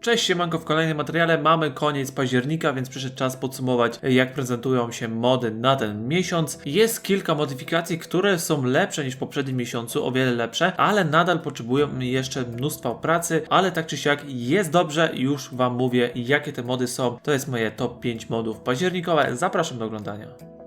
Cześć, siemanko, w kolejnym materiale mamy koniec października, więc przyszedł czas podsumować jak prezentują się mody na ten miesiąc. Jest kilka modyfikacji, które są lepsze niż w poprzednim miesiącu, o wiele lepsze, ale nadal potrzebują jeszcze mnóstwa pracy, ale tak czy siak jest dobrze, już Wam mówię jakie te mody są. To jest moje top 5 modów październikowe, zapraszam do oglądania.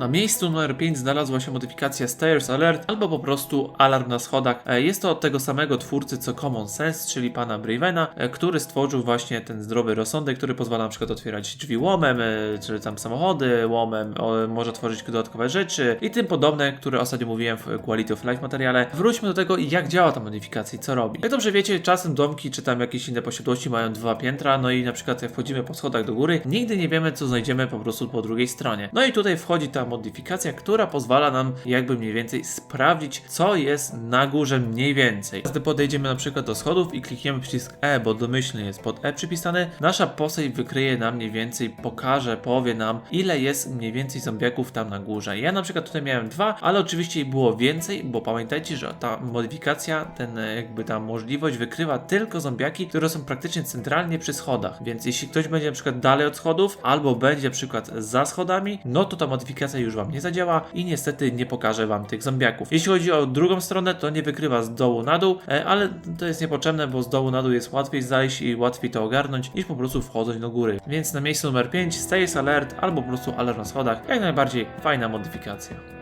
Na miejscu numer 5 znalazła się modyfikacja Stairs Alert albo po prostu Alarm na schodach. E, Jest to od tego samego twórcy co Common Sense, czyli pana Bravena, e, który stworzył właśnie ten zdrowy rozsądek, który pozwala na przykład otwierać drzwi łomem, e, czy tam samochody łomem, może tworzyć dodatkowe rzeczy i tym podobne, które ostatnio mówiłem w Quality of Life materiale. Wróćmy do tego, jak działa ta modyfikacja i co robi. Jak dobrze wiecie, czasem domki czy tam jakieś inne posiadłości mają dwa piętra, no i na przykład jak wchodzimy po schodach do góry, nigdy nie wiemy, co znajdziemy po prostu po drugiej stronie. No i tutaj wchodzi ta modyfikacja, która pozwala nam jakby mniej więcej sprawdzić, co jest na górze mniej więcej. Gdy podejdziemy na przykład do schodów i klikniemy przycisk E, bo domyślnie jest pod E przypisany, nasza postać wykryje nam mniej więcej, pokaże, powie nam, ile jest mniej więcej zombiaków tam na górze. Ja na przykład tutaj miałem dwa, ale oczywiście było więcej, bo pamiętajcie, że ta modyfikacja, ten e, jakby ta możliwość wykrywa tylko zombiaki, które są praktycznie centralnie przy schodach. Więc jeśli ktoś będzie na przykład dalej od schodów, albo będzie na przykład za schodami, no to ta modyfikacja już wam nie zadziała i niestety nie pokaże wam tych zombiaków. Jeśli chodzi o drugą stronę, to nie wykrywa z dołu na dół, e, ale to jest niepotrzebne, bo z dołu na dół jest łatwiej zajść i łatwiej to ogarnąć, niż po prostu wchodząc do góry. Więc na miejscu numer 5 Stays Alert albo po prostu Alarm na schodach, jak najbardziej fajna modyfikacja.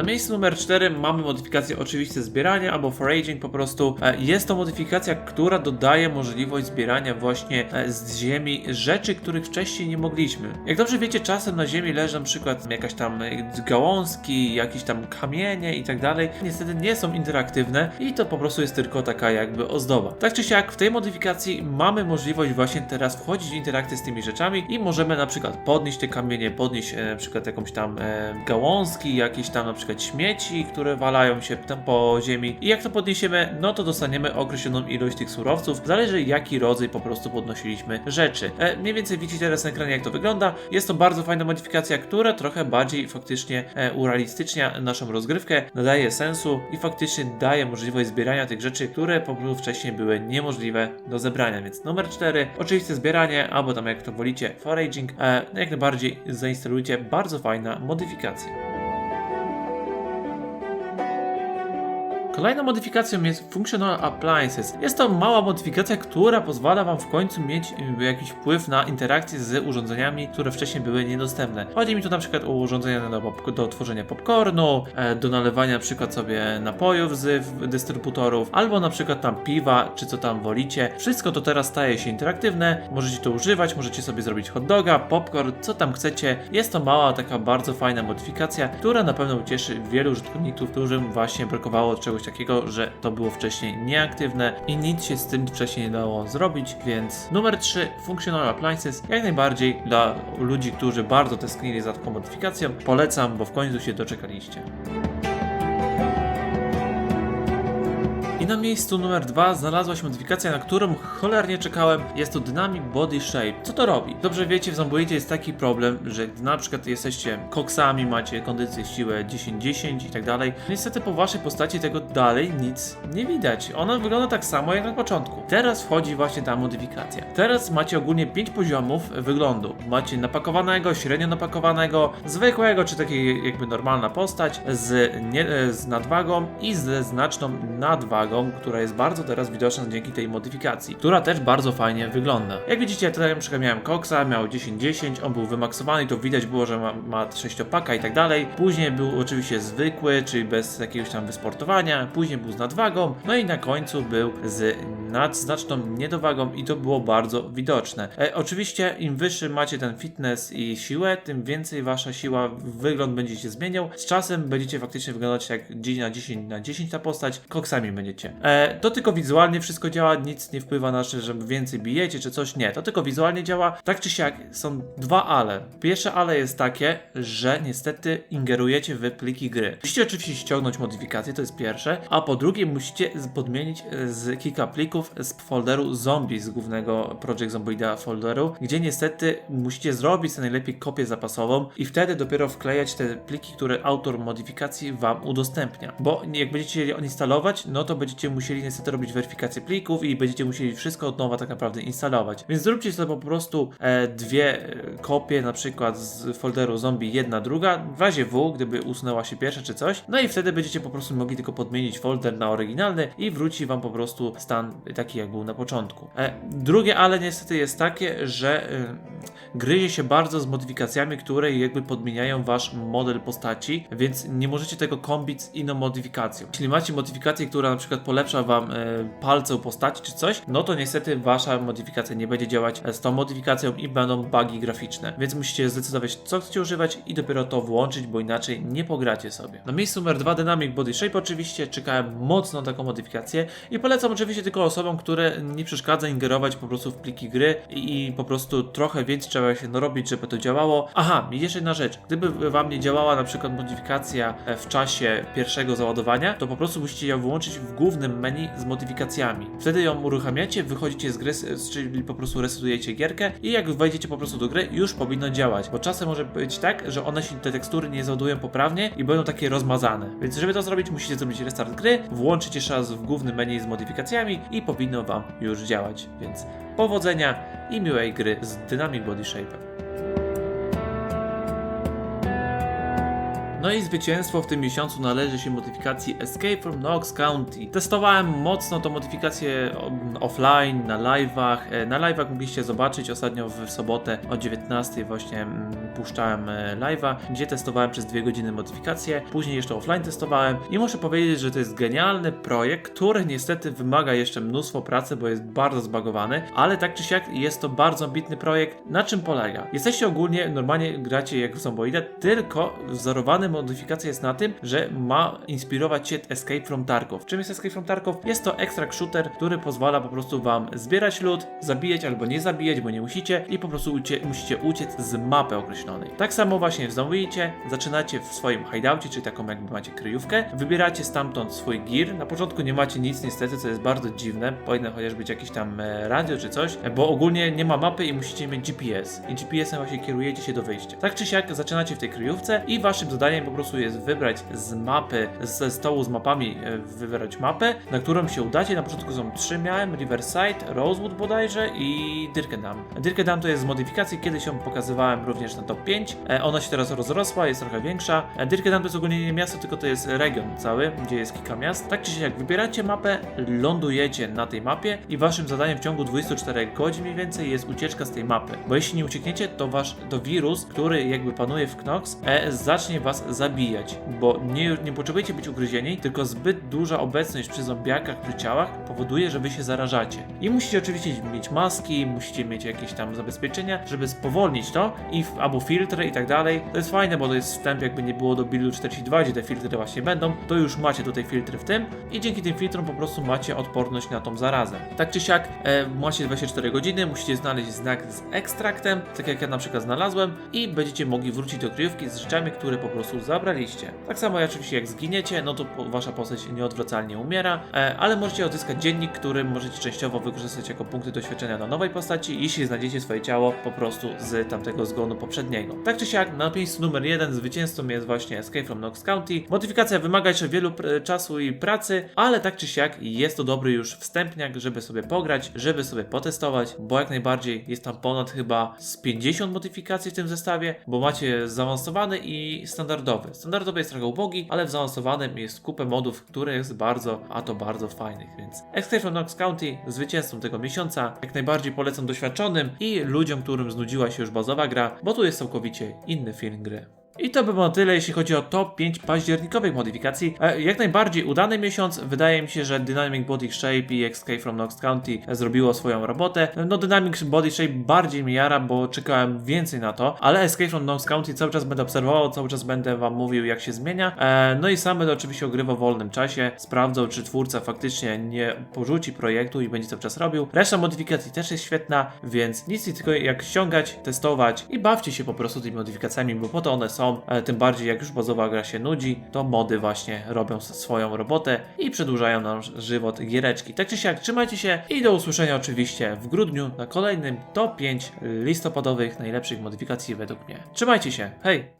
Na miejscu numer 4 mamy modyfikację oczywiste zbierania albo foraging po prostu. E, Jest to modyfikacja, która dodaje możliwość zbierania właśnie e, z ziemi rzeczy, których wcześniej nie mogliśmy. Jak dobrze wiecie, czasem na ziemi leży na przykład jakaś tam e, gałązki, jakieś tam kamienie i tak dalej. Niestety nie są interaktywne i to po prostu jest tylko taka jakby ozdoba. Tak czy siak w tej modyfikacji mamy możliwość właśnie teraz wchodzić w interakcję z tymi rzeczami i możemy na przykład podnieść te kamienie, podnieść na przykład jakąś tam gałązki, jakieś tam na przykład śmieci, które walają się tam po ziemi i jak to podniesiemy, no to dostaniemy określoną ilość tych surowców, zależy jaki rodzaj po prostu podnosiliśmy rzeczy. E, mniej więcej widzicie teraz na ekranie jak to wygląda. Jest to bardzo fajna modyfikacja, która trochę bardziej faktycznie e, urealistycznia naszą rozgrywkę, nadaje sensu i faktycznie daje możliwość zbierania tych rzeczy, które po prostu wcześniej były niemożliwe do zebrania. Więc numer 4, oczywiście zbieranie, albo tam jak to wolicie, foraging, e, jak najbardziej zainstalujcie, bardzo fajna modyfikacja. Kolejną modyfikacją jest Functional Appliances. Jest to mała modyfikacja, która pozwala Wam w końcu mieć jakiś wpływ na interakcję z urządzeniami, które wcześniej były niedostępne. Chodzi mi tu na przykład o urządzenia do, do tworzenia popcornu, e, do nalewania na przykład sobie napojów z dystrybutorów, albo na przykład tam piwa, czy co tam wolicie. Wszystko to teraz staje się interaktywne, możecie to używać, możecie sobie zrobić hot doga, popcorn, co tam chcecie. Jest to mała, taka bardzo fajna modyfikacja, która na pewno ucieszy wielu użytkowników, którym właśnie brakowało czegoś takiego, że to było wcześniej nieaktywne i nic się z tym wcześniej nie dało zrobić, więc numer 3 Functional Appliances jak najbardziej dla ludzi, którzy bardzo tęsknili za taką modyfikacją, polecam, bo w końcu się doczekaliście. Na miejscu numer dwa znalazła się modyfikacja, na którą cholernie czekałem. Jest to Dynamic Body Shape. Co to robi? Dobrze wiecie, w Zomboidzie jest taki problem, że gdy na przykład jesteście koksami, macie kondycję, siłę 10-10 i tak dalej, niestety po waszej postaci tego dalej nic nie widać. Ona wygląda tak samo jak na początku. Teraz wchodzi właśnie ta modyfikacja. Teraz macie ogólnie 5 poziomów wyglądu. Macie napakowanego, średnio napakowanego, zwykłego, czy takiej jakby normalna postać, z, nie, z nadwagą i ze znaczną nadwagą, która jest bardzo teraz widoczna dzięki tej modyfikacji, która też bardzo fajnie wygląda. Jak widzicie, tutaj na miałem Coxa, miał 10-10, on był wymaksowany, to widać było, że ma, ma 6-paka i tak dalej. Później był oczywiście zwykły, czyli bez jakiegoś tam wysportowania, później był z nadwagą, no i na końcu był z nadznaczną niedowagą i to było bardzo widoczne. E, oczywiście im wyższy macie ten fitness i siłę, tym więcej wasza siła, wygląd będzie się zmieniał. Z czasem będziecie faktycznie wyglądać jak 10 na 10 na 10 ta postać, koksami będziecie. E, to tylko wizualnie wszystko działa, nic nie wpływa na to, że więcej bijecie czy coś, nie. To tylko wizualnie działa. Tak czy siak są dwa ale. Pierwsze ale jest takie, że niestety ingerujecie w pliki gry. Musicie oczywiście ściągnąć modyfikacje, to jest pierwsze, a po drugie musicie podmienić e, z kilka plików z folderu zombie, z głównego Project Zomboida folderu, gdzie niestety musicie zrobić sobie najlepiej kopię zapasową i wtedy dopiero wklejać te pliki, które autor modyfikacji wam udostępnia. Bo jak będziecie je instalować, no to będziecie musieli niestety robić weryfikację plików i będziecie musieli wszystko od nowa tak naprawdę instalować. Więc zróbcie sobie po prostu e, dwie e, kopie, na przykład z folderu zombie, jedna, druga, w razie W, gdyby usunęła się pierwsza czy coś, no i wtedy będziecie po prostu mogli tylko podmienić folder na oryginalny i wróci wam po prostu stan taki jak był na początku. E, drugie ale niestety jest takie, że e, gryzie się bardzo z modyfikacjami, które jakby podmieniają wasz model postaci, więc nie możecie tego kombić z inną modyfikacją. Jeśli macie modyfikację, która na przykład polepsza wam e, palce u postaci czy coś, no to niestety wasza modyfikacja nie będzie działać e, z tą modyfikacją i będą bugi graficzne. Więc musicie zdecydować, co chcecie używać i dopiero to włączyć, bo inaczej nie pogracie sobie. Na miejscu numer dwa Dynamic Body Shape oczywiście czekałem mocno na taką modyfikację i polecam oczywiście tylko osobom, które nie przeszkadza ingerować po prostu w pliki gry i, i po prostu trochę więcej trzeba się dorobić, żeby to działało. Aha, jeszcze jedna rzecz. Gdyby wam nie działała na przykład modyfikacja e, w czasie pierwszego załadowania, to po prostu musicie ją wyłączyć w głównym menu z modyfikacjami. Wtedy ją uruchamiacie, wychodzicie z gry, czyli po prostu resetujecie gierkę i jak wejdziecie po prostu do gry, już powinno działać. Bo czasem może być tak, że one się te tekstury nie załadują poprawnie i będą takie rozmazane. Więc żeby to zrobić, musicie zrobić restart gry, włączyć jeszcze raz w głównym menu z modyfikacjami i powinno wam już działać. Więc powodzenia i miłej gry z Dynamic Body Shape'em. No i zwycięstwo w tym miesiącu należy się modyfikacji Escape from Knox County. Testowałem mocno tą modyfikację offline, na live'ach. E, Na live'ach mogliście zobaczyć ostatnio w sobotę o 19 właśnie mm, puszczałem e, live'a, gdzie testowałem przez dwie godziny modyfikację. Później jeszcze offline testowałem i muszę powiedzieć, że to jest genialny projekt, który niestety wymaga jeszcze mnóstwo pracy, bo jest bardzo zbagowany, ale tak czy siak jest to bardzo ambitny projekt. Na czym polega? Jesteście ogólnie, normalnie gracie jak w Zomboida, tylko wzorowany modyfikacja jest na tym, że ma inspirować cię Escape from Tarkov. Czym jest Escape from Tarkov? Jest to extract shooter, który pozwala po prostu wam zbierać lód, zabijać albo nie zabijać, bo nie musicie i po prostu ucie, musicie uciec z mapy określonej. Tak samo właśnie Zomboidzie zaczynacie w swoim hideoutie, czyli taką jakby macie kryjówkę, wybieracie stamtąd swój gear. Na początku nie macie nic niestety, co jest bardzo dziwne, powinno chociaż być jakieś tam e, radio czy coś, e, bo ogólnie nie ma mapy i musicie mieć GPS i GPS-em właśnie kierujecie się do wyjścia. Tak czy siak zaczynacie w tej kryjówce i waszym zadaniem po prostu jest wybrać z mapy, ze stołu z mapami, e, wybrać mapę, na którą się udacie. Na początku są trzy miałem, Riverside, Rosewood bodajże i Dirkedam. Dirkedam to jest z modyfikacji, kiedyś ją pokazywałem również na top 5. E, Ona się teraz rozrosła, jest trochę większa. E, Dirkedam to jest ogólnie nie miasto, tylko to jest region cały, gdzie jest kilka miast. Tak czy siak wybieracie mapę, lądujecie na tej mapie i waszym zadaniem w ciągu 24 godzin mniej więcej jest ucieczka z tej mapy. Bo jeśli nie uciekniecie, to wasz to wirus, który jakby panuje w Knox, e, zacznie was zabijać, bo nie, nie potrzebujecie być ugryzieni, tylko zbyt duża obecność przy zombiakach, przy ciałach powoduje, że wy się zarażacie. I musicie oczywiście mieć maski, musicie mieć jakieś tam zabezpieczenia, żeby spowolnić to i w, albo filtry i tak dalej. To jest fajne, bo to jest wstęp, jakby nie było do buildu 42, gdzie te filtry właśnie będą, to już macie tutaj filtry w tym i dzięki tym filtrom po prostu macie odporność na tą zarazę. Tak czy siak, e, macie 24 godziny, musicie znaleźć znak z ekstraktem, tak jak ja na przykład znalazłem i będziecie mogli wrócić do kryjówki z rzeczami, które po prostu zabraliście. Tak samo oczywiście jak zginiecie, no to wasza postać nieodwracalnie umiera, e, ale możecie odzyskać dziennik, który możecie częściowo wykorzystać jako punkty doświadczenia na nowej postaci, jeśli znajdziecie swoje ciało po prostu z tamtego zgonu poprzedniego. Tak czy siak, na miejscu numer jeden zwycięzcą jest właśnie Escape from Knox County. Modyfikacja wymaga jeszcze wielu czasu i pracy, ale tak czy siak jest to dobry już wstępniak, żeby sobie pograć, żeby sobie potestować, bo jak najbardziej jest tam ponad chyba z 50 modyfikacji w tym zestawie, bo macie zaawansowany i standardowy. Standardowy jest trochę ubogi, ale w zaawansowanym jest kupę modów, które jest bardzo, a to bardzo fajnych, więc from Knox County zwycięzcą tego miesiąca jak najbardziej polecam doświadczonym i ludziom, którym znudziła się już bazowa gra, bo tu jest całkowicie inny film gry. I to by było tyle, jeśli chodzi o top 5 październikowych modyfikacji. E, Jak najbardziej udany miesiąc. Wydaje mi się, że Dynamic Body Shape i Escape from Knox County zrobiło swoją robotę. No Dynamic Body Shape bardziej mi jara, bo czekałem więcej na to, ale Escape from Knox County cały czas będę obserwował, cały czas będę wam mówił jak się zmienia. E, No i sam będę oczywiście ogrywał w wolnym czasie, sprawdzał czy twórca faktycznie nie porzuci projektu i będzie cały czas robił. Reszta modyfikacji też jest świetna, więc nic nie tylko jak ściągać, testować i bawcie się po prostu tymi modyfikacjami, bo po to one są. Są, e, tym bardziej jak już bazowa gra się nudzi, to mody właśnie robią swoją robotę i przedłużają nam żywot giereczki. Tak czy siak, trzymajcie się i do usłyszenia oczywiście w grudniu na kolejnym top 5 listopadowych najlepszych modyfikacji według mnie. Trzymajcie się, hej!